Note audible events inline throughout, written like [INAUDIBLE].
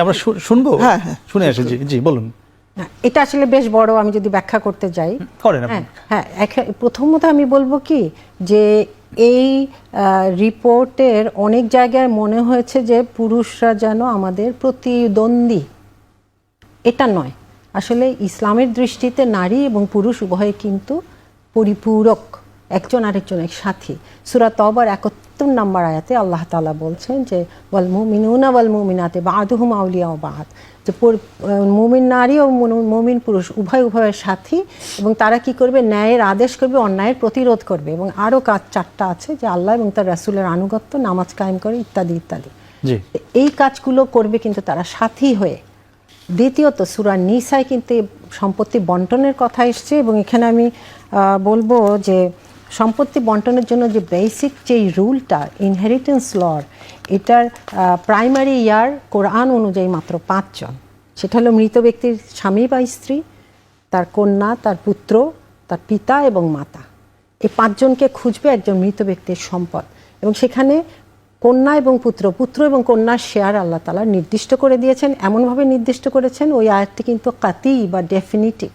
আমরা শুনব? হ্যাঁ, হ্যাঁ। শুনে আসি জি জি বলুন। এটা আসলে বেশ বড় আমি যদি ব্যাখ্যা করতে যাই। করেন হ্যাঁ হ্যাঁ প্রথমত আমি বলব কি যে এই রিপোর্টের অনেক জায়গায় মনে হয়েছে যে পুরুষরা যেন আমাদের প্রতিদ্বন্দ্বী। এটা নয়। আসলে ইসলামের দৃষ্টিতে নারী এবং পুরুষ উভয়ে কিন্তু পরিপূরক। একজন আরেকজনের সাথী। সুরা তবার একাত্তর নম্বর আয়াতে আল্লাহ তাআলা বলছেন যে ওয়াল মুমিনুনা ওয়াল মুমিনাতে বাদুহুম আউলিয়া ও বাদ। যে মুমিন নারী ও মুনু- মুমিন পুরুষ উভয় উভয়ের সাথী এবং তারা কি করবে? ন্যায়ের আদেশ করবে অন্যায়ের প্রতিরোধ করবে এবং আরও কাজ চারটা আছে যে আল্লাহ এবং তার রাসুলের আনুগত্য নামাজ কায়েম করে ইত্যাদি ইত্যাদি। এই কাজগুলো করবে কিন্তু তারা সাথী হয়ে। দ্বিতীয়ত সুরা নিসায় কিন্তু সম্পত্তি বন্টনের কথা এসছে এবং এখানে আমি আহ, বলব যে সম্পত্তি বন্টনের জন্য যে বেসিক যেই রুলটা ইনহেরিটেন্স লর এটার প্রাইমারি ইয়ার কোরআন অনুযায়ী মাত্র পাঁচজন। সেটা হলো মৃত ব্যক্তির স্বামী বা স্ত্রী, তার কন্যা, তার পুত্র, তার পিতা এবং মাতা। এই পাঁচজনকে খুঁজবে একজন মৃত ব্যক্তির সম্পদ। এবং সেখানে কন্যা এবং পুত্র পুত্র এবং কন্যার শেয়ার আল্লাহ তালা নির্দিষ্ট করে দিয়েছেন, এমনভাবে নির্দিষ্ট করেছেন, ওই আয়াতটি কিন্তু কাতি বা ডেফিনিটিভ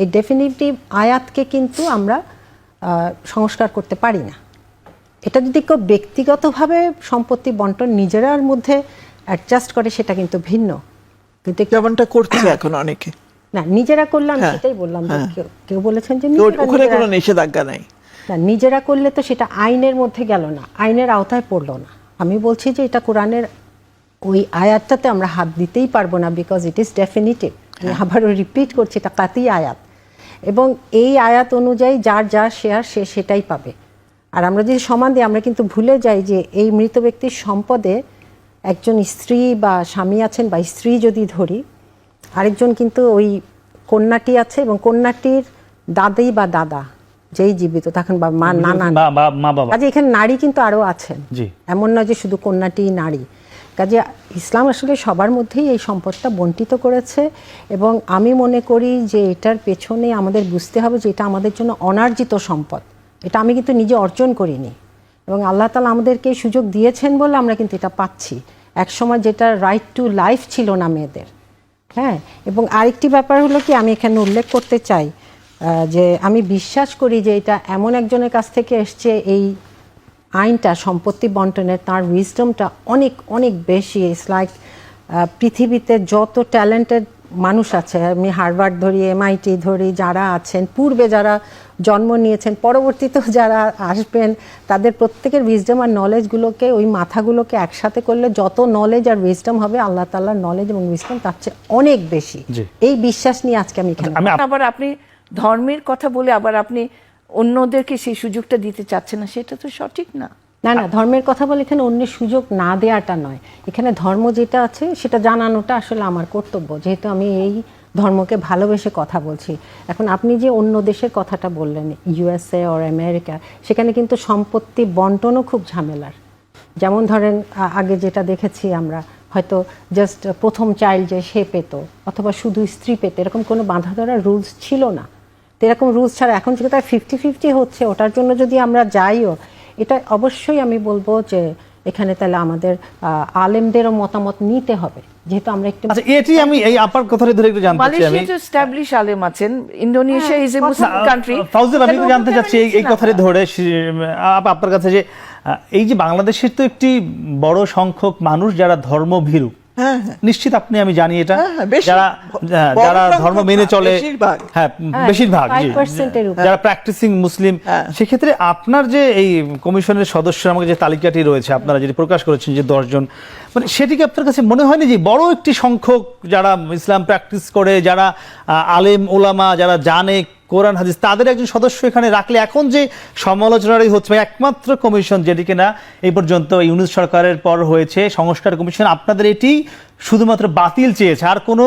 এই ডেফিনিটিভ আয়াতকে কিন্তু আমরা সংস্কার করতে পারি না। এটা যদি কেউ ব্যক্তিগতভাবে সম্পত্তি বন্টন নিজেরার মধ্যে অ্যাডজাস্ট করে সেটা কিন্তু ভিন্ন। কিন্তু যেমনটা করছে এখন অনেকে। না নিজেরা করলাম হ্যাঁ, সেটাই বললাম হ্যাঁ। কেউ- বলেছেন যে ওখানে কোনো নিষেধাজ্ঞা নাই। না নিজেরা করলে তো সেটা আইনের মধ্যে গেল না আইনের আওতায় পড়ল না। আমি বলছি যে এটা কোরআনের ওই আয়াতটাতে আমরা হাত দিতেই পারব না বিকজ ইট ইজ ডেফিনিটিভ আবারও রিপিট করছি এটা কাতি আয়াত। এবং এই আয়াত অনুযায়ী যার যার শেয়ার সে সেটাই পাবে। আর আমরা যদি সমান দিই আমরা কিন্তু ভুলে যাই যে এই মৃত ব্যক্তির সম্পদে একজন স্ত্রী বা স্বামী আছেন বা স্ত্রী যদি ধরি আরেকজন কিন্তু ওই কন্যাটি আছে এবং কন্যাটির দাদি বা দাদা যেই জীবিত তখন বা মা নানা। কাজে এখানে নারী কিন্তু আরও আছেন। এমন নয় যে শুধু কন্যাটি নারী। কাজে ইসলাম আসলে সবার মধ্যেই এই সম্পদটা বন্টিত করেছে এবং আমি মনে করি যে এটার পেছনে আমাদের বুঝতে হবে যে এটা আমাদের জন্য অনার্জিত সম্পদ। এটা আমি কিন্তু নিজে অর্জন করিনি। এবং আল্লাহ তালা আমাদেরকে সুযোগ দিয়েছেন বলে আমরা কিন্তু এটা পাচ্ছি। একসময় যেটা রাইট টু লাইফ ছিল না মেয়েদের। হ্যাঁ? এবং আরেকটি ব্যাপার হলো কি, আমি এখানে উল্লেখ করতে চাই যে আমি বিশ্বাস করি যে এটা এমন একজনের কাছ থেকে এসছে, এই আইনটা সম্পত্তি বন্টনের তার উইজডমটা অনেক অনেক বেশি। ইটস লাইক পৃথিবীতে যত ট্যালেন্টেড মানুষ আছে আমি হার্ভার্ড ধরি এমআইটি ধরি যারা আছেন পূর্বে যারা জন্ম নিয়েছেন পরবর্তীতেও যারা আসবেন তাদের প্রত্যেকের উইজডম আর নলেজগুলোকে ওই মাথাগুলোকে একসাথে করলে যত নলেজ আর উইজডম হবে আল্লাহ তাল্লাহর নলেজ এবং উইজডম তার চেয়ে অনেক বেশি। এই বিশ্বাস নিয়ে আজকে আমি এখানে আবার আপনি ধর্মের কথা বলে আবার আপনি অন্যদেরকে সেই সুযোগটা দিতে চাচ্ছে না, সেটা তো সঠিক না। না না, ধর্মের কথা বলে এখানে অন্যের সুযোগ না দেওয়াটা নয়। এখানে ধর্ম যেটা আছে, সেটা জানানোটা আসলে আমার কর্তব্য। যেহেতু আমি এই ধর্মকে ভালোবেসে কথা বলছি। এখন আপনি যে অন্য দেশের কথাটা বললেন ইউএসএ অর আমেরিকা, সেখানে কিন্তু সম্পত্তি বন্টনও খুব ঝামেলার। যেমন ধরেন আগে যেটা দেখেছি আমরা, হয়তো জাস্ট প্রথম চাইল্ড যে সে পেত, অথবা শুধু স্ত্রী পেত, এরকম কোনো বাঁধা ধরা রুলস ছিল না। তো এরকম রুলস ছাড়া এখন যেটা ফিফটি ফিফটি হচ্ছে। ওটার জন্য যদি আমরা যাইও এটা অবশ্যই আমি বলব যে এখানে তাহলে আমাদের আলেমদেরও মতামত নিতে হবে। যেহেতু আমরা একটু আচ্ছা এটি আমি এই আপার কথাটা ধরে একটু জানতে চাই আমি। মালয়েশিয়া তো স্টাবলিশ আলেম আছেন Indonesia is a Muslim country Fauzul আমি একটু জানতে চাচ্ছি এই- কথাটি ধরে আপনার কাছে যে এই যে বাংলাদেশের তো একটি বড় সংখ্যক মানুষ যারা ধর্মভীরু হ্যাঁ হ্যাঁ নিশ্চিত আপনি আমি জানি এটা হ্যাঁ, হ্যাঁ, যারা হ্যাঁ, যারা ধর্ম মেনে চলে বেশিরভাগ। হ্যাঁ হ্যাঁ, বেশিরভাগ জি 5% এর উপর। যারা প্র্যাকটিসিং মুসলিম হ্যাঁ। সেক্ষেত্রে আপনার যে এই কমিশনের সদস্য আমাকে যে তালিকাটি রয়েছে আপনারা যেটি প্রকাশ করেছেন যে দশজন মানে সেটিকে আপনার কাছে মনে হয়নি যে বড় একটি সংখ্যক যারা ইসলাম প্র্যাকটিস করে যারা আলেম ওলামা যারা জানে কোরআন হাদিস তাদের একজন সদস্য এখানে রাখলে এখন যে সমালোচনারই হচ্ছে একমাত্র কমিশন যেটি কিনা এই পর্যন্ত ইউনুস সরকারের পর হয়েছে সংস্কার কমিশন আপনাদের এটি শুধুমাত্র বাতিল চেয়েছে আর কোনো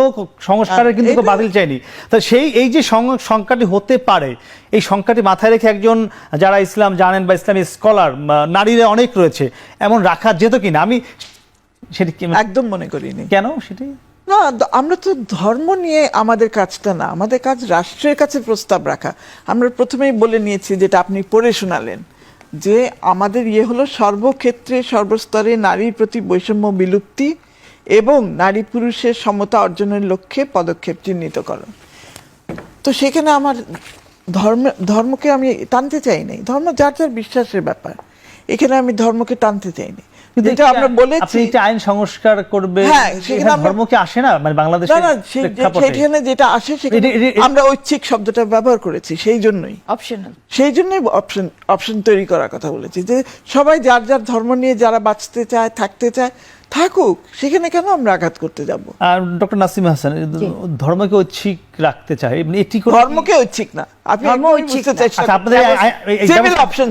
সংস্কারের কিন্তু বাতিল চায়নি। তা সেই এই যে সংখ্যাটি হতে পারে এই সংখ্যাটি মাথায় রেখে একজন যারা ইসলাম জানেন বা ইসলামী স্কলার নারীরা অনেক রয়েছে এমন রাখা যেত কিনা? আমি সেটি একদম মনে করিনি। কেন সেটি? না আমরা তো ধর্ম নিয়ে আমাদের কাজটা না, আমাদের কাজ রাষ্ট্রের কাছে প্রস্তাব রাখা। আমরা প্রথমেই বলে নিয়েছি যেটা আপনি পড়ে শোনালেন, যে আমাদের ইয়ে হলো সর্বক্ষেত্রে, সর্বস্তরে নারীর প্রতি বৈষম্য বিলুপ্তি এবং নারী পুরুষের সমতা অর্জনের লক্ষ্যে পদক্ষেপ চিহ্নিত চিহ্নিতকরণ তো সেখানে আমার ধর্ম, ধর্মকে আমি টানতে চাই নাই। ধর্ম যার যার বিশ্বাসের ব্যাপার। এখানে আমি ধর্মকে টানতে চাইনি। কিন্তু যেটা এটা- আমরা আপনি বলেছি। এটা আইন সংস্কার করবে? হ্যাঁ, সেখানে ধর্ম কি আসে না? মানে বাংলাদেশে না না সে- যে- সেখানে যেটা আসে সেখানে আমরা ঐচ্ছিক শব্দটা ব্যবহার করেছি সেই জন্যই। অপশনাল সেই জন্যই অপশন অপশন তৈরি করার কথা বলেছি যে সবাই যার যার ধর্ম নিয়ে যারা বাঁচতে চায় থাকতে চায় থাকুক সেখানে কেন আমরা আঘাত করতে যাব? আর ডক্টর নাসিম হাসান ধর্মকে ঐচ্ছিক রাখতে চাই এমনি এটি করে ধর্মকে ঐচ্ছিক না। আপনি ধর্ম ঐচ্ছিক না। আচ্ছা, আপনাদের সিভিল অপশন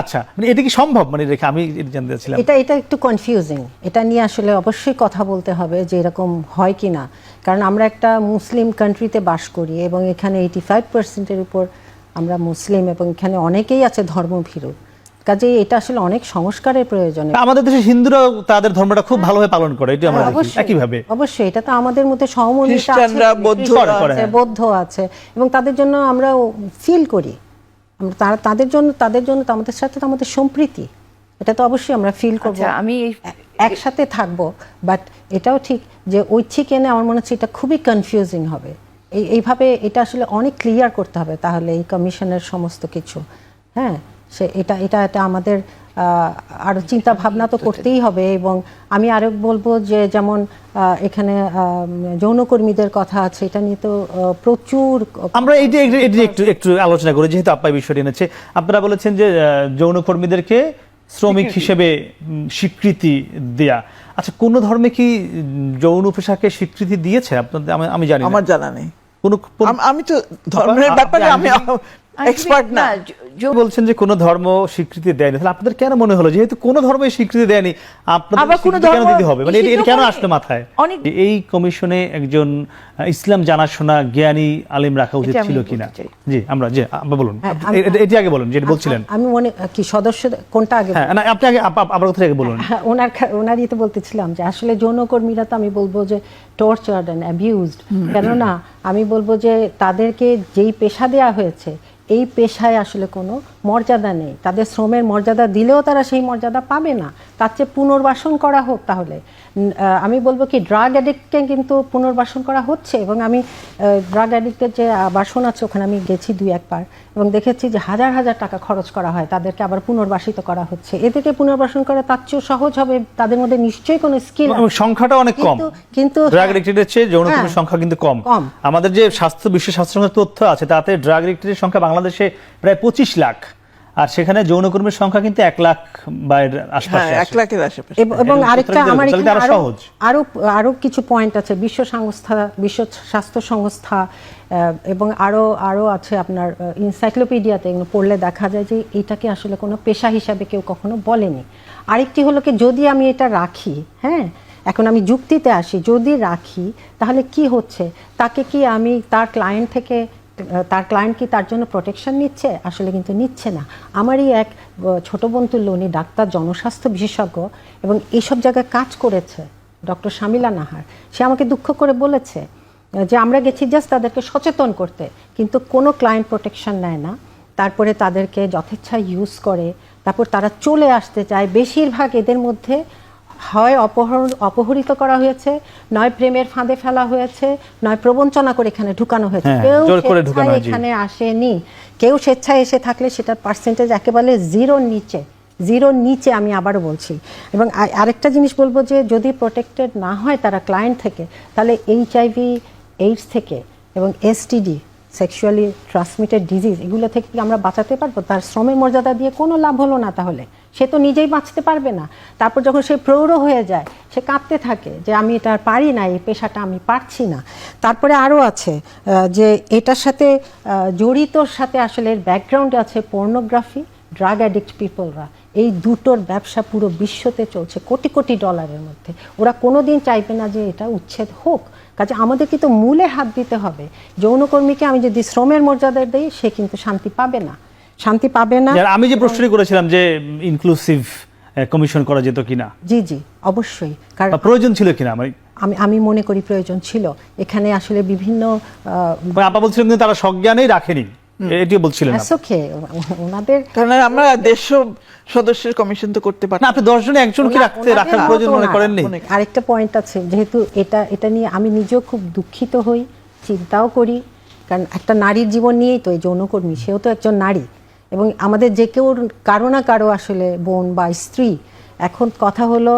আচ্ছা মানে এটা কি সম্ভব? মানে রেখে আমি এটা জানতে চাচ্ছিলাম। এটা এটা একটু কনফিউজিং এটা নিয়ে আসলে অবশ্যই কথা বলতে হবে যে এরকম হয় কি না। কারণ আমরা একটা মুসলিম কান্ট্রিতে বাস করি এবং এখানে এইটি ফাইভ পার্সেন্টের উপর আমরা মুসলিম এবং এখানে অনেকেই আছে ধর্মভীরু। কাজে এটা আসলে অনেক সংস্কারের প্রয়োজন। আমাদের দেশে হিন্দুরাও তাদের ধর্মটা খুব ভালোভাবে পালন করে এটা আমরা দেখি অবশ্যই। একইভাবে। অবশ্যই এটা তো আমাদের মধ্যে সহমর্মিতা আছে, হ্যাঁ। বৌদ্ধ আছে এবং তাদের জন্য আমরা ফিল করি। আমরা তারা তাদের জন্য তাদের জন্য তো আমাদের সাথে তো আমাদের সম্প্রীতি। এটা তো অবশ্যই আমরা ফিল করব। আচ্ছা আমি একসাথে থাকব বাট এটাও ঠিক যে ঐচ্ছিক এনে আমার মনে হচ্ছে এটা খুবই কনফিউজিং হবে। এই এইভাবে এটা আসলে অনেক ক্লিয়ার করতে হবে তাহলে এই কমিশনের সমস্ত কিছু হ্যাঁ? সে এটা এটা এটা আমাদের আহ, আরও চিন্তা ভাবনা তো করতেই হবে এবং আমি আরও বলব যে যেমন এখানে যৌনকর্মীদের কথা আছে এটা নিয়ে তো প্রচুর আমরা এইটা এইটা একটু একটু আলোচনা করি যেহেতু আপা এই বিষয়টি এনেছে আপনারা বলেছেন যে যৌনকর্মীদেরকে শ্রমিক হিসেবে স্বীকৃতি দেয়া। আচ্ছা কোন ধর্মে কি যৌন পেশাকে স্বীকৃতি দিয়েছে? আপনাদের আমি- জানি আমার জানা নেই। কোন আমি তো ধর্মের ব্যাপারে আমি এক্সপার্ট না বলছেন যে কোন ধর্ম স্বীকৃতি দেয়নি তাহলে আপনাদের কেন মনে হলো? যেহেতু কোন ধর্মই স্বীকৃতি দেয়নি আপনাদের কেন ধর্ম দিতে হবে? মানে এটা- কেন? আসলো মাথায়? অনেক- এই কমিশনে একজন ইসলাম জানাশোনা জ্ঞানী আলিম রাখা উচিত ছিল কিনা? জি আমরা জি আবার বলুন। হ্যাঁ, আপনি- এটি আগে বলুন যেটা বলছিলেন। আমি মনে কি সদস্য কোনটা আগে হ্যাঁ না আপনি আগে আপ- আপ- আপনার কথা আগে বলুন? [LAUGHS] ওনার খা- ওনার ইতে বলতেছিলাম যে আসলে যৌনকর্মীরা তো আমি বলব যে টর্চার্ড অ্যান্ড অ্যাবিউজড কেননা আমি বলব যে তাদেরকে যেই পেশা দেয়া হয়েছে এই পেশায় আসলে কোনো балконов. মর্যাদা নেই। তাদের শ্রমের মর্যাদা দিলেও তারা সেই মর্যাদা পাবে না। তার চেয়ে পুনর্বাসন করা হোক তাহলে। আমি বলব কি ড্রাগ অ্যাডিক্টকে কিন্তু পুনর্বাসন করা হচ্ছে এবং আমি ড্রাগ অ্যাডিক্টের যে বাসন আছে ওখানে আমি গেছি দুই একবার এবং দেখেছি যে হাজার হাজার টাকা খরচ করা হয়। তাদেরকে আবার পুনর্বাসিত করা হচ্ছে। এদেরকে পুনর্বাসন করা তার চেয়েও সহজ হবে। তাদের মধ্যে নিশ্চয়ই কোনো স্কিল সংখ্যাটা অনেক কম। কিন্তু- ড্রাগ এডিক্টেডের চেয়ে যৌনকর্মীর হ্যাঁ। সংখ্যা কিন্তু কম। আমাদের যে স্বাস্থ্য বিশ্ব স্বাস্থ্য সংস্থার তথ্য আছে তাতে ড্রাগ এডিক্টেডের সংখ্যা বাংলাদেশে প্রায় পঁচিশ লাখ। আর সেখানে যৌনকর্মীর সংখ্যা কিন্তু এক লাখ বা এর আশপাশে হ্যাঁ এক। লাখের আশেপাশে এবং আরেকটা আমার এখানে আরও আরও সহজ। আরও আরও কিছু পয়েন্ট আছে বিশ্ব সংস্থা বিশ্ব স্বাস্থ্য সংস্থা আহ, এবং আরও আরও আছে আপনার ইনসাইক্লোপিডিয়াতে এগুলো পড়লে দেখা যায় যে এটাকে আসলে কোনো পেশা হিসাবে কেউ কখনো বলেনি আরেকটি হলো কি যদি আমি এটা রাখি হ্যাঁ এখন আমি যুক্তিতে আসি যদি রাখি তাহলে কি হচ্ছে তাকে কি আমি তার ক্লায়েন্ট থেকে তার ক্লায়েন্ট কি তার জন্য প্রোটেকশন নিচ্ছে? আসলে কিন্তু নিচ্ছে না। আমারই এক ছোট বোন তুল্য উনি ডাক্তার, জনস্বাস্থ্য বিশেষজ্ঞ এবং এইসব জায়গায় কাজ করেছে ডক্টর শামিলা নাহার। সে আমাকে দুঃখ করে বলেছে যে আমরা গেছি জাস্ট তাদেরকে সচেতন করতে, কিন্তু কোনো ক্লায়েন্ট প্রোটেকশন নেয় না। তারপরে তাদেরকে যথেচ্ছা ইউজ করে। তারপর তারা চলে আসতে চায়। বেশিরভাগ এদের মধ্যে হয় অপহরণ অপহরিত করা হয়েছে নয় প্রেমের ফাঁদে ফেলা হয়েছে নয় প্রবঞ্চনা করে এখানে ঢুকানো হয়েছে। হ্যাঁ, কেউ। এখানে আসেনি। কেউ স্বেচ্ছায় এসে থাকলে সেটার পার্সেন্টেজ একেবারে জিরোর নিচে জিরোর নিচে আমি আবারও বলছি। এবং আরেকটা জিনিস বলব যে যদি প্রোটেক্টেড না হয় তারা ক্লায়েন্ট থেকে তাহলে এইচআইভি এইডস থেকে এবং এসটিডি সেক্সুয়ালি ট্রান্সমিটেড ডিজিজ এগুলো থেকে কি আমরা বাঁচাতে পারব? তার শ্রমের মর্যাদা দিয়ে কোনো লাভ হলো না তাহলে। সে তো নিজেই বাঁচতে পারবে না। তারপর যখন সে প্রৌঢ় হয়ে যায়, সে কাঁদতে থাকে যে আমি এটা আর পারি না, এই পেশাটা আমি পারছি না। তারপরে আরও আছে যে এটার সাথে জড়িতর সাথে আসলে এর ব্যাকগ্রাউন্ডে আছে পর্নোগ্রাফি ড্রাগ অ্যাডিক্ট পিপলরা এই দুটোর ব্যবসা পুরো বিশ্বতে চলছে কোটি কোটি ডলারের মধ্যে। ওরা কোনোদিন চাইবে না যে এটা উচ্ছেদ হোক। কাজে আমাদের কিন্তু মূলে হাত দিতে হবে। যৌনকর্মীকে আমি যদি শ্রমের মর্যাদা দিই, সে কিন্তু শান্তি পাবে না। শান্তি পাবে না। আমি যে প্রশ্নটি করেছিলাম যে ইনক্লুসিভ কমিশন করা যেত কিনা। জি জি অবশ্যই। কারণ প্রয়োজন ছিল কিনা? আমি আমি আমি মনে করি প্রয়োজন ছিল। এখানে আসলে বিভিন্ন আহ, আপা বলছিলেন যে তারা সজ্ঞানেই রাখেনি। এটি বলছিলেন। ওকে ওনাদের কারণ আমরা দেড়শো সদস্যের কমিশন তো করতে পারি না আপনি দশ জনে একজনকে ওনা- রাখতে রাখার প্রয়োজন মনে না। করেননি? আরেকটা পয়েন্ট আছে যেহেতু এটা এটা নিয়ে আমি নিজেও খুব দুঃখিত হই চিন্তাও করি। কারণ একটা নারীর জীবন নিয়েই তো এই যৌনকর্মী সেও তো একজন নারী। এবং আমাদের যে কেউ কারও না কারও আসলে বোন বা স্ত্রী এখন কথা হলো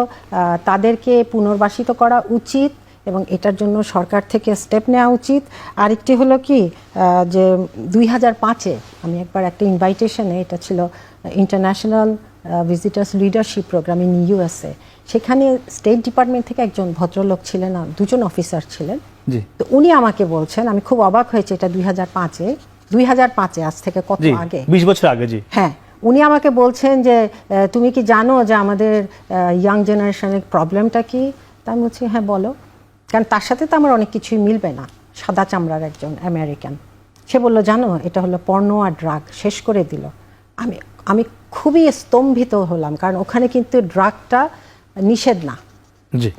তাদেরকে পুনর্বাসিত করা উচিত এবং এটার জন্য সরকার থেকে স্টেপ নেওয়া উচিত। আরেকটি হলো কি যে দুই হাজার পাঁচে আমি একবার একটা ইনভাইটেশনে এটা ছিল international visitors leadership program in USA সেখানে স্টেট ডিপার্টমেন্ট থেকে একজন ভদ্রলোক ছিলেন দুজন অফিসার ছিলেন। তো উনি আমাকে বলছেন আমি খুব অবাক হয়েছে এটা দুই হাজার পাঁচে দুই হাজার পাঁচে আজ থেকে কত আগে? বিশ বছর আগে জি। হ্যাঁ উনি আমাকে বলছেন যে তুমি কি জানো যে আমাদের ইয়াং জেনারেশনের প্রবলেমটা কি? তা আমি বলছি হ্যাঁ বলো। কারণ তার সাথে তো আমার অনেক কিছুই মিলবে না। সাদা চামড়ার একজন আমেরিকান সে বলল জানো এটা হলো পর্ণ আর ড্রাগ শেষ করে দিল। আমি আমি খুবই স্তম্ভিত হলাম কারণ ওখানে কিন্তু ড্রাগটা নিষেধ না।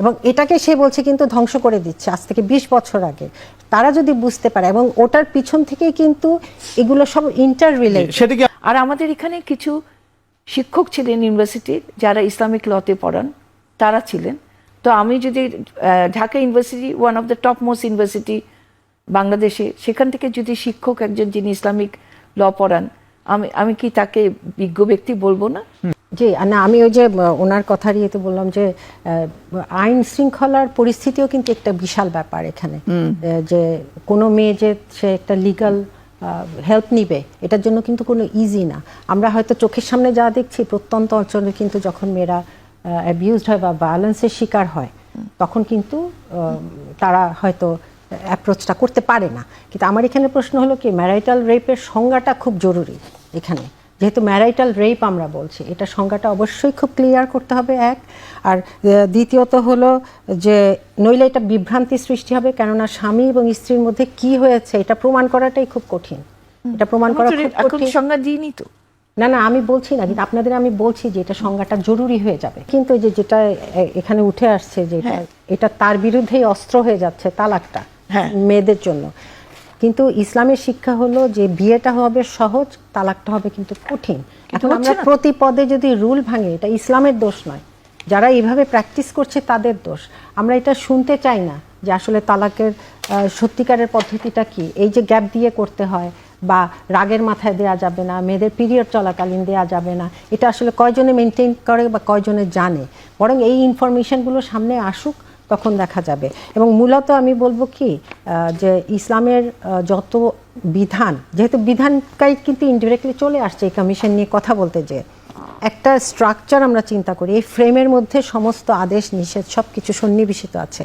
এবং এটাকে সে বলছে কিন্তু ধ্বংস করে দিচ্ছে আজ থেকে বিশ বছর আগে। তারা যদি বুঝতে পারে এবং ওটার পিছন থেকেই কিন্তু এগুলো সব ইন্টার রিলেটেড আর আমাদের এখানে কিছু শিক্ষক ছিলেন ইউনিভার্সিটির যারা ইসলামিক লতে পড়ান তারা ছিলেন। তো আমি যদি আহ, Dhaka university one of the top most university বাংলাদেশে সেখান থেকে যদি শিক্ষক একজন যিনি ইসলামিক ল পড়ান আমি আমি কি তাকে বিজ্ঞ ব্যক্তি বলব না? জি না আমি ওই যে ওনার কথার ইয়েতে বললাম যে আইন শৃঙ্খলার পরিস্থিতিও কিন্তু একটা বিশাল ব্যাপার এখানে। যে কোনো মেয়ে যে সে একটা লিগাল হেল্প নিবে এটার জন্য কিন্তু কোনো ইজি না। আমরা হয়তো চোখের সামনে যা দেখছি প্রত্যন্ত অঞ্চলে কিন্তু যখন মেয়েরা অ্যাবিউজড হয় বা ভায়োলেন্সের শিকার হয় তখন কিন্তু তারা হয়তো অ্যাপ্রোচটা করতে পারে না। কিন্তু আমার এখানে প্রশ্ন হলো কি ম্যারাইটাল রেপের সংজ্ঞাটা খুব জরুরি এখানে। যেহেতু ম্যারাইটাল রেপ আমরা বলছি এটা সংজ্ঞাটা অবশ্যই খুব ক্লিয়ার করতে হবে এক। আর দ্বিতীয়ত হলো যে নইলে এটা বিভ্রান্তি সৃষ্টি হবে কেননা স্বামী এবং স্ত্রীর মধ্যে কি হয়েছে এটা প্রমাণ করাটাই খুব কঠিন। এটা প্রমাণ করা খুব কঠিন। সংজ্ঞা দিইনি তো। না না আমি বলছি না কিন্তু আপনাদের আমি বলছি যে এটা সংজ্ঞাটা জরুরি হয়ে যাবে। কিন্তু এই যে যেটা এখানে উঠে আসছে যে এটা এটা তার বিরুদ্ধেই অস্ত্র হয়ে যাচ্ছে তালাকটা হ্যাঁ। মেয়েদের জন্য। কিন্তু ইসলামের শিক্ষা হলো যে বিয়েটা হবে সহজ তালাকটা হবে কিন্তু কঠিন। এখন আমরা। প্রতি পদে যদি রুল ভাঙে এটা ইসলামের দোষ নয়। যারা এইভাবে প্র্যাকটিস করছে তাদের দোষ। আমরা এটা শুনতে চাই না যে আসলে তালাকের সত্যিকারের পদ্ধতিটা কি। এই যে গ্যাপ দিয়ে করতে হয় বা রাগের মাথায় দেয়া যাবে না মেয়েদের পিরিয়ড চলাকালীন দেয়া যাবে না এটা আসলে কয়জনে মেনটেন করে বা কয়জনে জানে? বরং এই ইনফরমেশনগুলো সামনে আসুক তখন দেখা যাবে? এবং মূলত আমি বলব কি যে ইসলামের যত বিধান যেহেতু বিধানকাই কিন্তু ইনডিরেক্টলি চলে আসছে এই কমিশন নিয়ে কথা বলতে যে একটা স্ট্রাকচার আমরা চিন্তা করি এই ফ্রেমের মধ্যে সমস্ত আদেশ নিষেধ সব কিছু সন্নিবেশিত আছে।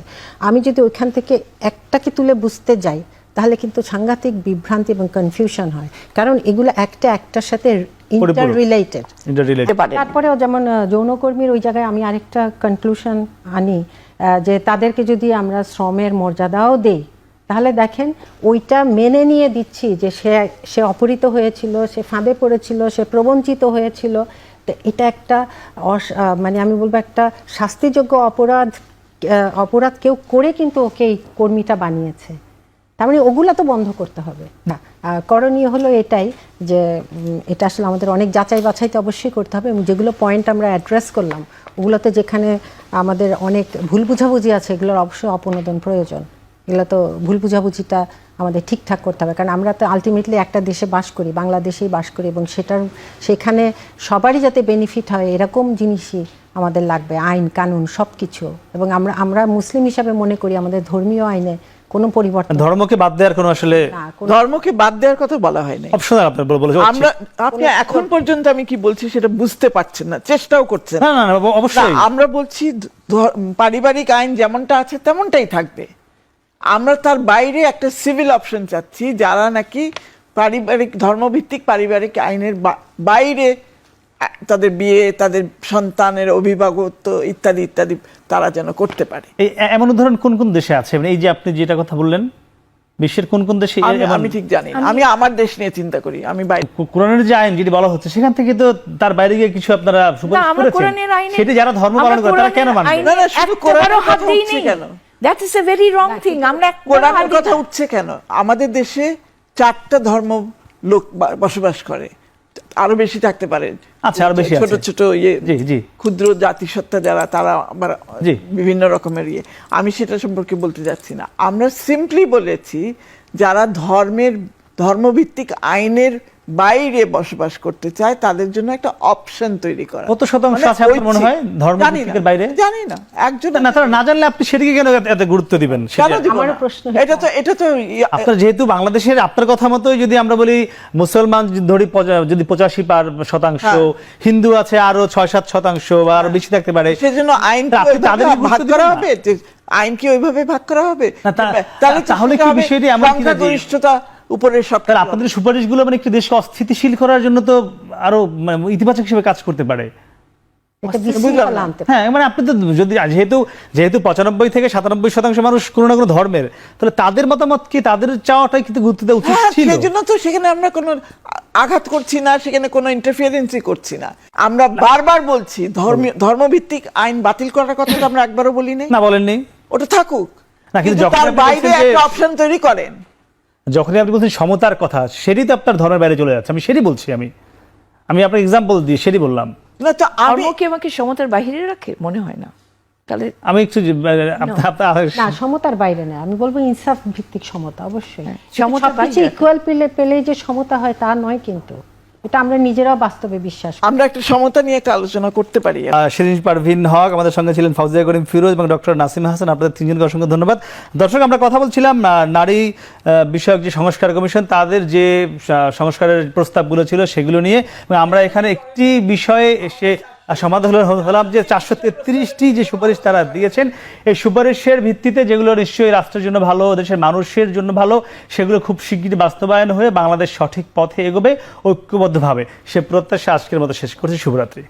আমি যদি ওইখান থেকে একটাকে তুলে বুঝতে যাই তাহলে কিন্তু সাংঘাতিক বিভ্রান্তি এবং কনফিউশন হয়। কারণ এগুলো একটা একটার সাথে ইন্টার রিলেটেড তারপরেও যেমন যৌনকর্মীর ওই জায়গায় আমি আরেকটা কনক্লুশন আনি যে তাদেরকে যদি আমরা শ্রমের মর্যাদাও দেই, তাহলে দেখেন ওইটা মেনে নিয়ে দিচ্ছি যে সে সে অপহৃত হয়েছিল, সে ফাঁদে পড়েছিল, সে প্রবঞ্চিত হয়েছিল। তো এটা একটা মানে আমি বলব একটা শাস্তিযোগ্য অপরাধ অপরাধ কেউ করে কিন্তু ওকে এই কর্মীটা বানিয়েছে। তার মানে ওগুলা তো বন্ধ করতে হবে। না করণীয় হলো এটাই যে এটা আসলে আমাদের অনেক যাচাই বাছাই তো অবশ্যই করতে হবে এবং যেগুলো পয়েন্ট আমরা অ্যাড্রেস করলাম, ওগুলোতে যেখানে আমাদের অনেক ভুল বুঝাবুঝি আছে, এগুলোর অবশ্যই অপনোদন প্রয়োজন। এগুলো তো ভুল বুঝাবুঝিটা আমাদের ঠিকঠাক করতে হবে। কারণ আমরা তো আলটিমেটলি একটা দেশে বাস করি, বাংলাদেশেই বাস করি এবং সেটার, সেখানে সবারই যাতে বেনিফিট হয়, এরকম জিনিসই আমাদের লাগবে, আইন, কানুন সব কিছু এবং আমরা আমরা মুসলিম হিসাবে মনে করি আমাদের ধর্মীয় আইনে কোনো পরিবর্তন ধর্মকে বাদ দেওয়ার কোনো আসলে ধর্মকে বাদ দেওয়ার কথা বলা হয়নি অপশনাল আপনার বলে বলে আমরা আপনি এখন পর্যন্ত আমি কি বলছি সেটা বুঝতে পারছেন না চেষ্টাও করছেন না না। অবশ্যই। আমরা বলছি ধ- পারিবারিক আইন যেমনটা আছে তেমনটাই থাকবে। আমরা তার বাইরে একটা সিভিল অপশন চাচ্ছি যারা নাকি পারিবারিক ধর্মভিত্তিক পারিবারিক আইনের বা- বাইরে তাদের বিয়ে তাদের সন্তানের অভিভাবকত্ব ইত্যাদি ইত্যাদি তারা যেন করতে পারে। এই এমন উদাহরণ কোন কোন দেশে আছে? মানে এই যে আপনি যেটা কথা বললেন বিশ্বের কোন কোন দেশে আমি- ঠিক জানি আমি আমার দেশ নিয়ে চিন্তা করি। আমি বাইরে কোরআনের যে আইন যেটি বলা হচ্ছে সেখান থেকে তো তার বাইরে গিয়ে কিছু আপনারা সুপারিশ করেছেন। সেটি যারা ধর্ম পালন করে তারা কেন মানবে? না, না, শুধু কোরআনের কথা দিইনি উঠছে কেন? That is a very wrong thing আমরা কোরআনের কথা উঠছে কেন? আমাদের দেশে চারটা ধর্ম লোক বসবাস করে। আরও বেশি থাকতে পারে আচ্ছা, আরও বেশি ছোট ছোট ইয়ে জি, জি। ক্ষুদ্র জাতিসত্তা যারা তারা আবার। বিভিন্ন রকমের ইয়ে আমি সেটা সম্পর্কে বলতে যাচ্ছি না আমরা সিম্পলি বলেছি যারা ধর্মের ধর্মভিত্তিক আইনের বাইরে বসবাস করতে চায় তাদের জন্য একটা অপশন তৈরি করা। কত শতাংশ মানে আছে আপনার মনে হয় জানি বাইরে? জানি না। একজন না তারা না জানলে আপনি সেদিকে কেন এত- গুরুত্ব দিবেন? দিব প্রশ্ন এটা তো এটা তো ইয়া- আপনার যেহেতু বাংলাদেশের আপনার কথা মতোই যদি আমরা বলি মুসলমান ধরি যদি পঁচাশি পার শতাংশ হ্যাঁ। হিন্দু আছে আরও ছয় সাত শতাংশ বা আরও বেশি থাকতে পারে। সেজন্য আইন তা তাদের ভাগ করা হবে? আইন কি ওইভাবে ভাগ করা হবে? না, তাহলে তাহলে কি বিষয়টি যে- সংখ্যাগরিষ্ঠতা উপরে সব তাহলে আপনাদের সুপারিশগুলো মানে একটু দেশকে অস্থিতিশীল করার জন্য তো আরও মানে ইতিবাচক হিসেবে কাজ করতে পারে। হ্যাঁ মানে আপনি তো যদি যেহেতু যেহেতু পঁচানব্বই থেকে সাতানব্বই শতাংশ মানুষ কোনো না কোনো ধর্মের তাহলে তাদের মতামত কি তাদের চাওয়াটাই কিন্তু গুরুত্ব দেওয়া উচিত হ্যাঁ ছিল? সেই জন্য তো সেখানে আমরা কোনো আঘাত করছি না সেখানে কোনো ইন্টারফিয়ারেন্সই করছি না। আমরা বারবার বলছি ধর্মীয় ধর্মভিত্তিক আইন বাতিল করার কথা তো আমরা একবারও বলি নাই না বলেননি। ওটা থাকুক। না, কিন্তু কিন্তু যখন তার বাইরে একটা অপশন তৈরি করেন। যখনই আপনি বলছেন সমতার কথা সেটাই তো আপনার ধর্মের বাইরে চলে যাচ্ছে। আমি সেটাই বলছি আমি। আমি আপনার এক্সাম্পল দিয়ে সেটাই বললাম। না তো আমি কি আমাকে সমতার বাইরে রাখে? মনে হয় না। তাহলে আমি একটু আপনার- না সমতার বাইরে না। আমি বলব ইনসাফ ভিত্তিক সমতা অবশ্যই। সমতার ইকুয়াল পেলে পেলে যে সমতা হয় তা নয় কিন্তু। এটা আমরা নিজেরাও বাস্তবে বিশ্বাস আমরা একটা সমতা নিয়ে একটা আলোচনা করতে পারি। শিরিন পারভিন হক আমাদের সঙ্গে ছিলেন ফাউজিয়া করিম ফিরোজ এবং ডক্টর নাসিম হাসান। আপনাদের তিনজনকে অসংখ্য ধন্যবাদ। দর্শক আমরা কথা বলছিলাম নারী বিষয়ক যে সংস্কার কমিশন তাদের যে সংস্কারের প্রস্তাবগুলো ছিল সেগুলো নিয়ে। এবং আমরা এখানে একটি বিষয়ে এসে সমাধান হলাম যে চারশো তেত্রিশটি যে সুপারিশ তারা দিয়েছেন, এই সুপারিশের ভিত্তিতে যেগুলো নিশ্চয়ই রাষ্ট্রের জন্য ভালো, দেশের মানুষের জন্য ভালো, সেগুলো খুব শিগগির বাস্তবায়ন হয়ে বাংলাদেশ সঠিক পথে এগোবে, ঐক্যবদ্ধভাবে। সে প্রত্যাশা আজকের মতো শেষ করছে। শুভরাত্রি।